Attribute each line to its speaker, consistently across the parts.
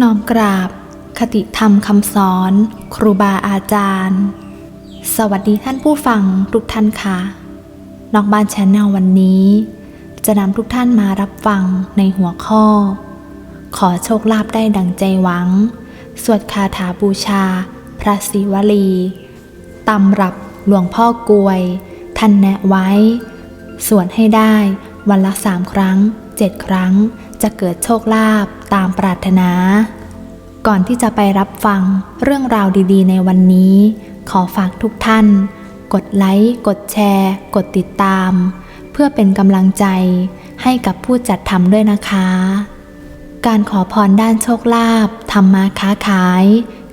Speaker 1: น้อมกราบ คติธรรมคำสอน ครูบาอาจารย์ สวัสดีท่านผู้ฟังทุกท่านค่ะนอกบ้านแชนแนลวันนี้ จะนำทุกท่านมารับฟังในหัวข้อ ขอโชคลาภได้ดังใจหวัง สวดคาถาบูชา พระศิวลีตำรับหลวงพ่อกวย ท่านแนะไว้ สวดให้ได้วันละสามครั้งเจ็ดครั้ง จะเกิดโชคลาภตามปรารถนา ก่อนที่จะไปรับฟังเรื่องราวดีๆ ในวันนี้ ขอฝากทุกท่าน กดไลค์ กดแชร์ กดติดตาม เพื่อเป็นกำลังใจให้กับผู้จัดทำด้วยนะคะ การขอพรด้านโชคลาภทำมาค้าขาย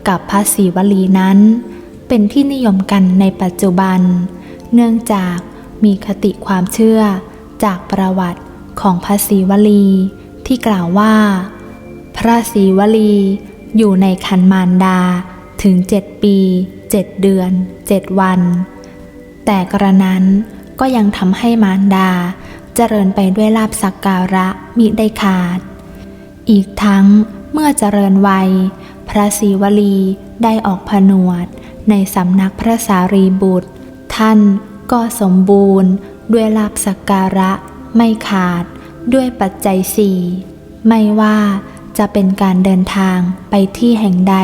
Speaker 1: กับพระศิวลีนั้น เป็นที่นิยมกันในปัจจุบัน เนื่องจากมีคติความเชื่อจากประวัติของพระศิวลี ที่กล่าวว่า พระศิวลีอยู่ในคันมารดาถึงเจ็ดปีเจ็ดเดือนเจ็ดวัน แต่กระนั้นก็ยังทำให้มารดาเจริญไปด้วยลาบสักการะมิได้ขาด อีกทั้งเมื่อเจริญวัย พระศิวลีได้ออกผนวดในสำนักพระสารีบุตร ท่านก็สมบูรณ์ด้วยลาบสักการะไม่ขาดด้วยปัจจัยสี่ ไม่ว่าจะเป็นการเดินทางไปที่แห่งใด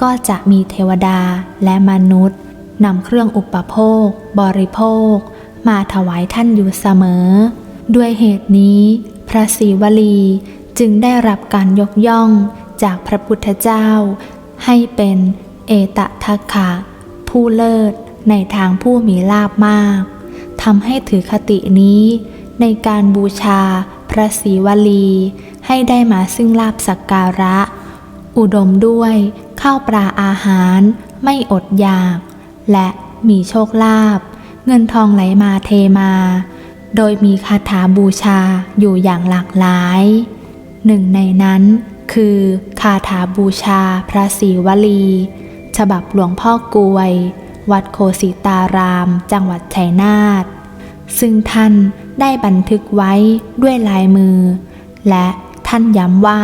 Speaker 1: ก็จะมีเทวดาและมนุษย์นำเครื่องอุปโภค บริโภค มาถวายท่านอยู่เสมอ ด้วยเหตุนี้ พระศิวลีจึงได้รับการยกย่องจากพระพุทธเจ้า ให้เป็นเอตทัคคะผู้เลิศในทางผู้มีลาบมากทำให้ถือคตินี้ในการบูชาพระศิวลี ให้ได้มาซึ่งลาบสักการะ อุดมด้วยข้าวปลาอาหาร ไม่อดอยาก และมีโชคลาภเงินทองไหลมาเทมา โดยมีคาถาบูชาอยู่อย่างหลากหลาย หนึ่งในนั้นคือคาถาบูชาพระศิวลี ฉบับหลวงพ่อกวย วัดโคสิตาราม จังหวัดชัยนาทซึ่งท่านได้บันทึกไว้ด้วยลายมือ และ ท่านย้ำว่า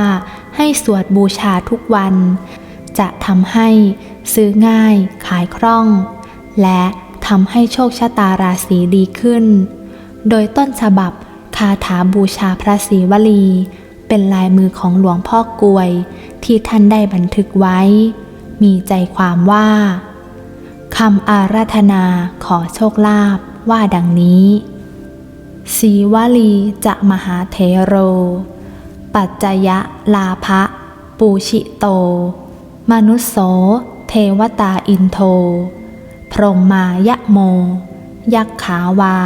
Speaker 1: ให้สวดบูชาทุกวัน จะทำให้ซื้อง่ายขายคล่อง และทำให้โชคชะตาราศีดีขึ้น โดยต้นฉบับคาถาบูชาพระศิวลี เป็นลายมือของหลวงพ่อกวย ที่ท่านได้บันทึกไว้ มีใจความว่าคำอาราธนาขอโชคลาภว่าดังนี้ สีวลีจะมหาเทโร ปัจจยะลาภะปูชิโต มนุสโส เทวตาอินโท พรหมายะโม ยักขาวา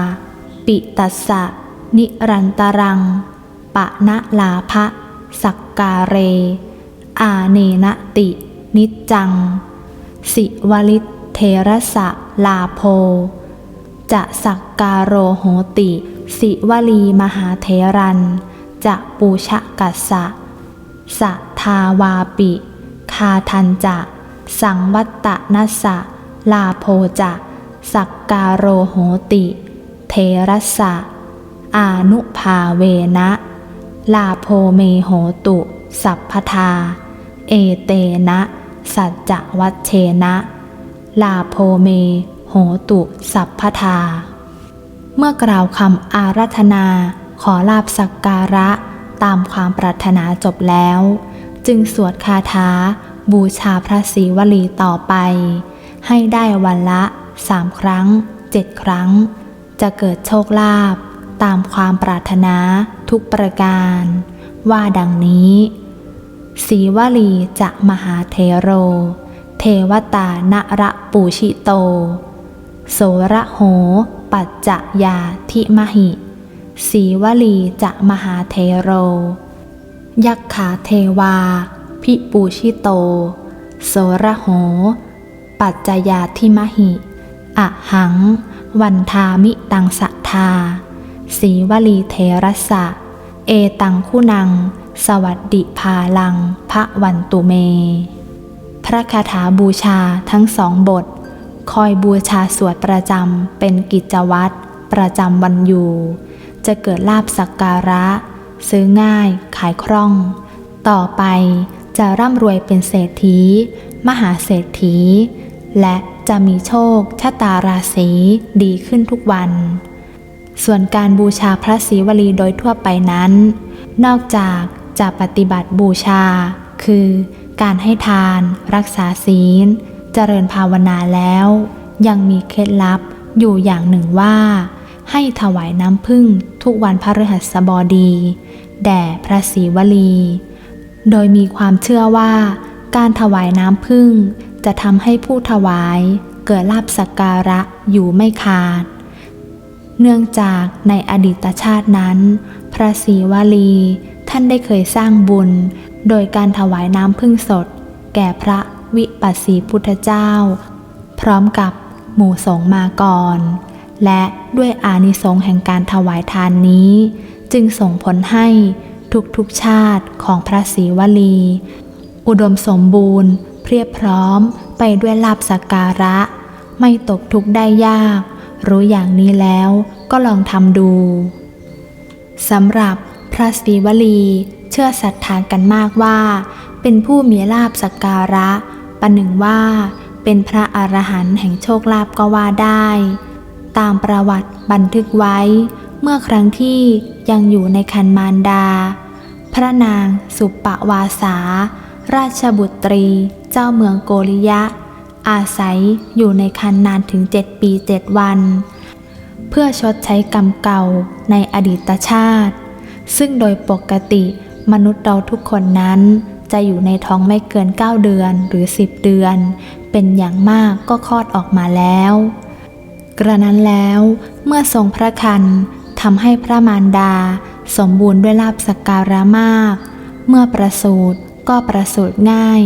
Speaker 1: ปิตัสสะ นิรันตรัง ปะนะลาภะสักการเร อาเนนะติ นิจัง สิวลิตเทระสะลาโพ จะสักการโรโหติ สิวลีมหาเทรัน จะปูชะกัสสะสะทาวาปิ คาทันจะ สังวัตตะนัสสะ ลาโพจะ สักการโรโหติ เทรัสสะ อานุภาเวนะ ลาโพเมโหตุ สัพพทา เอเตนะ สัจจวัชเชนะ ลาโพเม โหตุ สัพพทา เมื่อกล่าวคำอารัธนา ขอลาบสักการะตามความปรารถนาจบแล้ว จึงสวดคาถาบูชาพระศรีวลีต่อไป ให้ได้วันละสามครั้งเจ็ดครั้ง จะเกิดโชคลาภตามความปรารถนาทุกประการ ว่าดังนี้สีวลีจะมหาเทโร เทวตานระปูชิโต โสระโห ปัจจยาทิมหิ สีวลีจะมหาเทโร ยักขาเทวา พิปูชิโต โสระโห ปัจจยาทิมหิอะหัง วันทามิตังสัทธา สีวลีเทระสะ เอตังคุณัง สวัสดิภาลัง พระวันตุเม พระคาถาบูชาทั้งสองบท คอยบูชาสวดประจำเป็นกิจวัตรประจำวันอยู่ จะเกิดลาบสักการะ ซื้อง่ายขายคล่อง ต่อไปจะร่ำรวยเป็นเศรษฐี มหาเศรษฐี และจะมีโชคชะตาราศีดีขึ้นทุกวัน ส่วนการบูชาพระศรีวลีโดยทั่วไปนั้น นอกจากจะปฏิบัติบูชา คือการให้ทาน รักษาศีล เจริญภาวนาแล้ว ยังมีเคล็ดลับอยู่อย่างหนึ่งว่า ให้ถวายน้ำผึ้งทุกวันพฤหัสบดี แด่พระศรีวลี โดยมีความเชื่อว่า การถวายน้ำผึ้งจะทำให้ผู้ถวายเกิดลาบสักการะอยู่ไม่ขาด เนื่องจากในอดีตชาตินั้น พระศรีวลีท่านได้เคยสร้างบุญ โดยการถวายน้ำพึ่งสด แก่พระวิปัสสีพุทธเจ้า พร้อมกับหมู่สงมาก่อน และด้วยอานิสงส์แห่งการถวายทานนี้ จึงส่งผลให้ทุกๆชาติของพระศรีวลี อุดมสมบูรณ์ เพรียบพร้อมไปด้วยลาบสักการะ ไม่ตกทุกข์ได้ยาก รู้อย่างนี้แล้วก็ลองทำดูสำหรับพระศรีวลีเชื่อศรัทธากันมากว่า เป็นผู้มีลาบสักการะประหนึ่งว่าเป็นพระอรหันต์แห่งโชคลาภก็ว่าได้ ตามประวัติบันทึกไว้ เมื่อครั้งที่ยังอยู่ในคันมารดา พระนางสุปปวาสา ราชบุตรี เจ้าเมืองโกริยะ อาศัยอยู่ในคันนานถึงเจ็ดปีเจ็ดวัน เพื่อชดใช้กรรมเก่าในอดีตชาติ ซึ่งโดยปกติมนุษย์เราทุกคนนั้นจะอยู่ในท้องไม่เกิน 9 เดือนหรือ 10 เดือน เป็นอย่างมากก็คลอดออกมาแล้ว กระนั้นแล้วเมื่อทรงพระคันทำให้พระมารดา สมบูรณ์ด้วยลาบสักการะมาก เมื่อประสูติก็ประสูติง่าย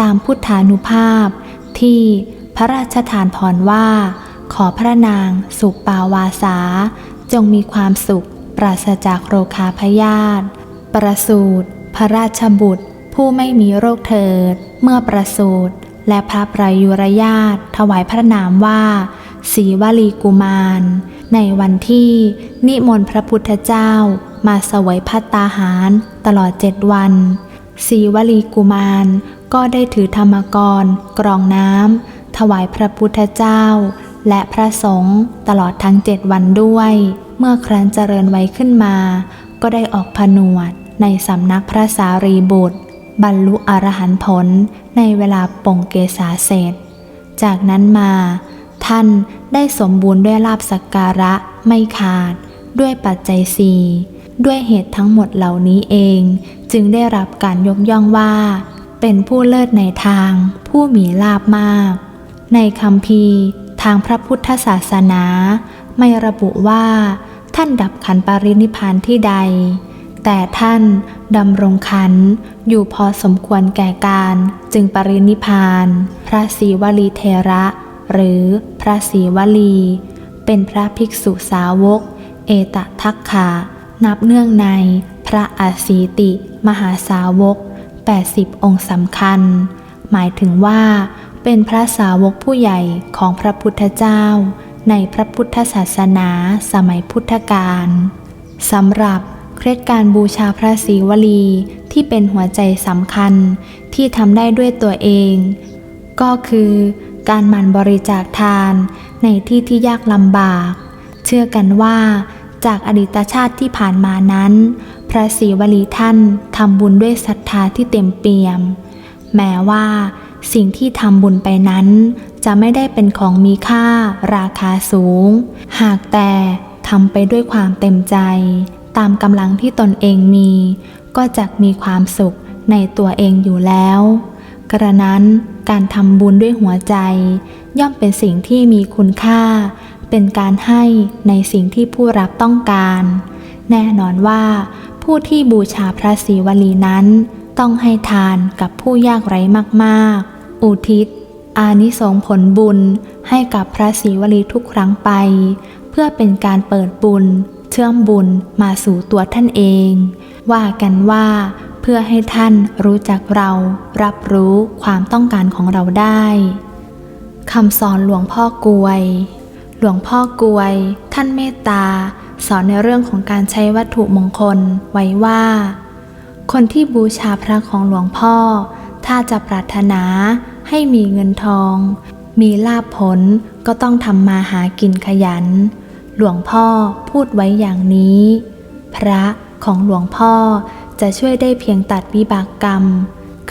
Speaker 1: ตามพุทธานุภาพ ที่พระราชทานพรว่า ขอพระนางสุปาวาสา จงมีความสุขปราศจากโรคาพยาธิประสูติพระราชบุตร ผู้ไม่มีโรคเถิด เมื่อประสูติและพระประยุรญาตถวายพระนามว่า ศรีวลีกุมาร ในวันที่นิมนต์พระพุทธเจ้ามาสวยพัตตาหารตลอดเจ็ดวันศรีวลีกุมารก็ได้ถือธรรมกร กรองน้ำถวายพระพุทธเจ้า และพระสงฆ์ตลอดทั้งเจ็ดวันด้วย เมื่อครั้นเจริญไว้ขึ้นมา ก็ได้ออกผนวดในสำนักพระสารีบุตร บรรลุอรหันต์ผลในเวลาปงเกษาเสร็จ จากนั้นมา ท่านได้สมบูรณ์ด้วยลาบสักการะไม่ขาด ด้วยปัจจัยสี่ด้วยเหตุทั้งหมดเหล่านี้เอง จึงได้รับการยกย่องว่า เป็นผู้เลิศในทาง ผู้มีลาบมาก ในคำพีทางพระพุทธศาสนา ไม่ระบุว่า ท่านดับขันปรินิพานที่ใด แต่ท่านดำรงขันอยู่พอสมควรแก่การจึงปรินิพาน พระศีวลีเทระ หรือ พระศรีวลี เป็นพระภิกษุสาวก เอตทัคคะนับเนื่องในพระอาสีติ มหาสาวก 80 องค์สำคัญ หมายถึงว่า เป็นพระสาวกผู้ใหญ่ของพระพุทธเจ้า ในพระพุทธศาสนาสมัยพุทธกาลสำหรับเคล็ดการบูชาพระศรีวลีที่เป็นหัวใจสำคัญที่ทำได้ด้วยตัวเอง ก็คือ การหมั่นบริจาคทานในที่ที่ยากลำบาก เชื่อกันว่าจากอดีตชาติที่ผ่านมานั้น พระศรีวลีท่านทำบุญด้วยศรัทธาที่เต็มเปี่ยม แม้ว่าสิ่งที่ทำบุญไปนั้น จะไม่ได้เป็นของมีค่าราคาสูง หากแต่ทำไปด้วยความเต็มใจ ตามกำลังที่ตนเองมี ก็จะมีความสุขในตัวเองอยู่แล้ว กระนั้น การทำบุญด้วยหัวใจ ย่อมเป็นสิ่งที่มีคุณค่า เป็นการให้ในสิ่งที่ผู้รับต้องการ แน่นอนว่า ผู้ที่บูชาพระศรีวลีนั้น ต้องให้ทานกับผู้ยากไร้มากๆ อุทิศ อานิสงผลบุญให้กับพระศรีวลีทุกครั้งไป เพื่อเป็นการเปิดบุญ เชื่อมบุญมาสู่ตัวท่านเอง ว่ากันว่า เพื่อให้ท่านรู้จักเรารับรู้ความต้องการของเราได้คำสอนหลวงพ่อกวย หลวงพ่อกวย ท่านเมตตา สอนในเรื่องของการใช้วัตถุมงคลไว้ว่า คนที่บูชาพระของหลวงพ่อ ถ้าจะปรารถนาให้มีเงินทอง มีลาภผลก็ต้องทำมาหากินขยัน หลวงพ่อพูดไว้อย่างนี้ พระของหลวงพ่อ จะช่วยได้เพียงตัดวิบากกรรม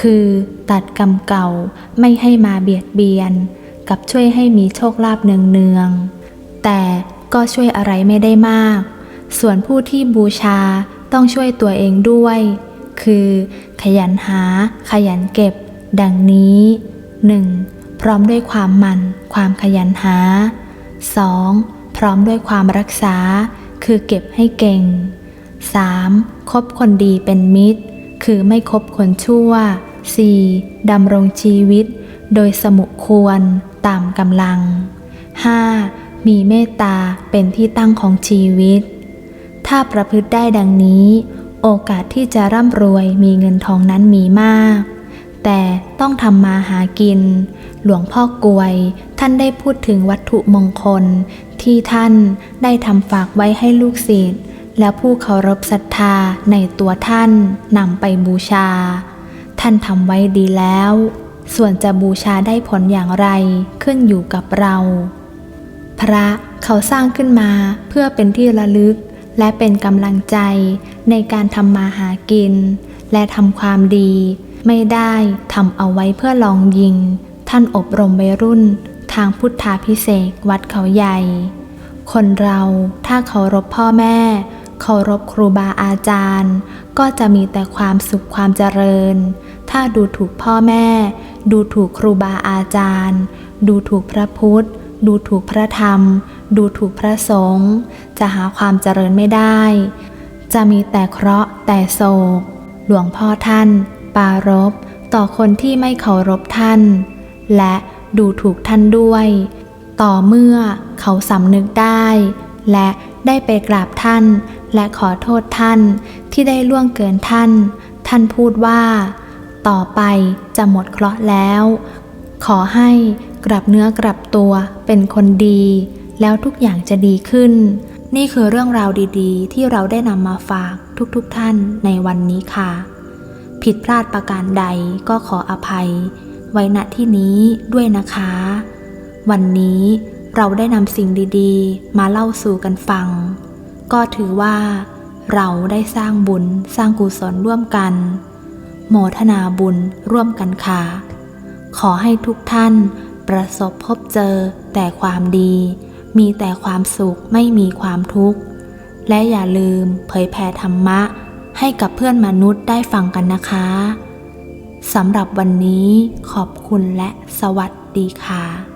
Speaker 1: คือตัดกรรมเก่าไม่ให้มาเบียดเบียน กับช่วยให้มีโชคลาภเนืองๆ แต่ก็ช่วยอะไรไม่ได้มาก ส่วนผู้ที่บูชาต้องช่วยตัวเองด้วย คือขยันหา ขยันเก็บ ดังนี้ 1. พร้อมด้วยความมัน ความขยันหา 2. พร้อมด้วยความรักษา คือเก็บให้เก่ง 3. คบคนดีเป็นมิตร คือไม่คบคนชั่ว 4. ดำรงชีวิต โดยสมุควรตามกำลัง 5. มีเมตตาเป็นที่ตั้งของชีวิต ถ้าประพฤติได้ดังนี้ โอกาสที่จะร่ำรวยมีเงินทองนั้นมีมาก แต่ต้องทำมาหากิน หลวงพ่อกวย ท่านได้พูดถึงวัตถุมงคล ที่ท่านได้ทำฝากไว้ให้ลูกศิษย์ และผู้เคารพศรัทธาในตัวท่านนำไปบูชา ท่านทำไว้ดีแล้ว ส่วนจะบูชาได้ผลอย่างไรขึ้นอยู่กับเรา พระเขาสร้างขึ้นมาเพื่อเป็นที่ระลึก และเป็นกำลังใจในการทำมาหากิน และทำความดี ไม่ได้ทำเอาไว้เพื่อลองยิง ท่านอบรมวัยรุ่น ทางพุทธาพิเศษวัดเขาใหญ่ คนเราถ้าเคารพพ่อแม่ เคารพครูบาอาจารย์ ก็จะมีแต่ความสุขความเจริญ ถ้าดูถูกพ่อแม่ ดูถูกครูบาอาจารย์ ดูถูกพระพุทธ ดูถูกพระธรรม ดูถูกพระสงฆ์จะหาความเจริญไม่ได้ จะมีแต่เคราะห์แต่โศก หลวงพ่อท่าน ปารบต่อคนที่ไม่เคารพท่าน และดูถูกท่านด้วย ต่อเมื่อเขาสำนึกได้ และได้ไปกราบท่าน และขอโทษท่านที่ได้ล่วงเกินท่าน ท่านพูดว่า ต่อไปจะหมดเคราะห์แล้ว ขอให้กลับเนื้อกลับตัวเป็นคนดี แล้วทุกอย่างจะดีขึ้น นี่คือเรื่องราวดีๆ ที่เราได้นำมาฝากทุกๆทท่านในวันนี้ค่ะ ผิดพลาดประการใดก็ขออภัย ไว้ณที่นี้ด้วยนะคะ วันนี้เราได้นำสิ่งดีๆ มาเล่าสู่กันฟัง ก็ถือว่าเราได้สร้างบุญสร้างกุศลร่วมกัน โมทนาบุญร่วมกันค่ะ ขอให้ทุกท่านประสบพบเจอแต่ความดี มีแต่ความสุขไม่มีความทุกข์ และอย่าลืมเผยแผ่ธรรมะให้กับเพื่อนมนุษย์ได้ฟังกันนะคะสำหรับวันนี้ขอบคุณและสวัสดีค่ะ